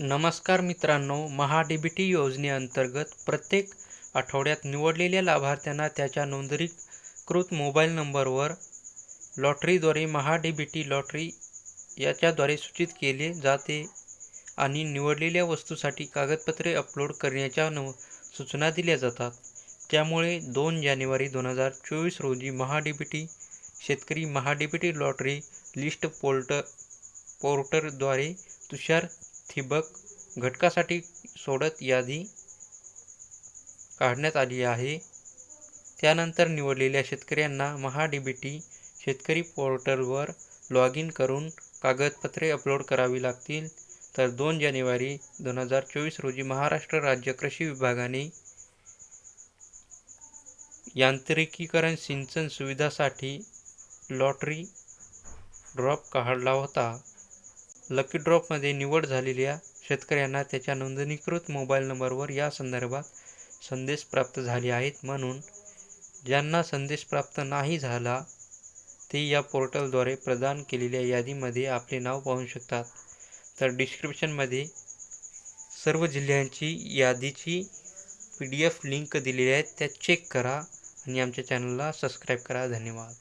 नमस्कार मित्रांनो महा D B T योजनेअंतर्गत प्रत्येक आठवड्यात निवडलेल्या लाभार्थ्यांना त्याच्या नोंदणीकृत मोबाईल नंबरवर लॉटरीद्वारे Maha D B T lottery याच्याद्वारे सूचित केले जाते आणि निवडलेल्या वस्तूसाठी कागदपत्रे अपलोड करण्याच्या न सूचना दिल्या जातात. त्यामुळे दोन जानेवारी दोन हजार चोवीस रोजी महा डी बी टी शेतकरी Maha D B T lottery list port पोर्टरद्वारे तुषार ठिबक घटकासाठी सोडत यादी काढण्यात आली आहे. त्यानंतर निवडलेल्या शेतकऱ्यांना महाडीबीटी बी टी शेतकरी पोर्टलवर लॉग इन करून कागदपत्रे अपलोड करावी लागतील. तर दोन जानेवारी दोन हजार चोवीस रोजी महाराष्ट्र राज्य कृषी विभागाने यांत्रिकीकरण सिंचन सुविधासाठी लॉटरी ड्रॉप काढला होता. लकी ड्रॉपमध्ये निवड झालेल्या शेतकऱ्यांना त्याच्या नोंदणीकृत मोबाईल नंबरवर या संदर्भात संदेश प्राप्त झाले आहेत. म्हणून ज्यांना संदेश प्राप्त नाही झाला ते या पोर्टलद्वारे प्रदान केलेल्या यादीमध्ये आपले नाव पाहू शकतात. तर डिस्क्रिप्शनमध्ये सर्व जिल्ह्यांची यादीची पी डी एफ लिंक दिलेली आहे त्या चेक करा आणि आमच्या चॅनलला सबस्क्राईब करा. धन्यवाद.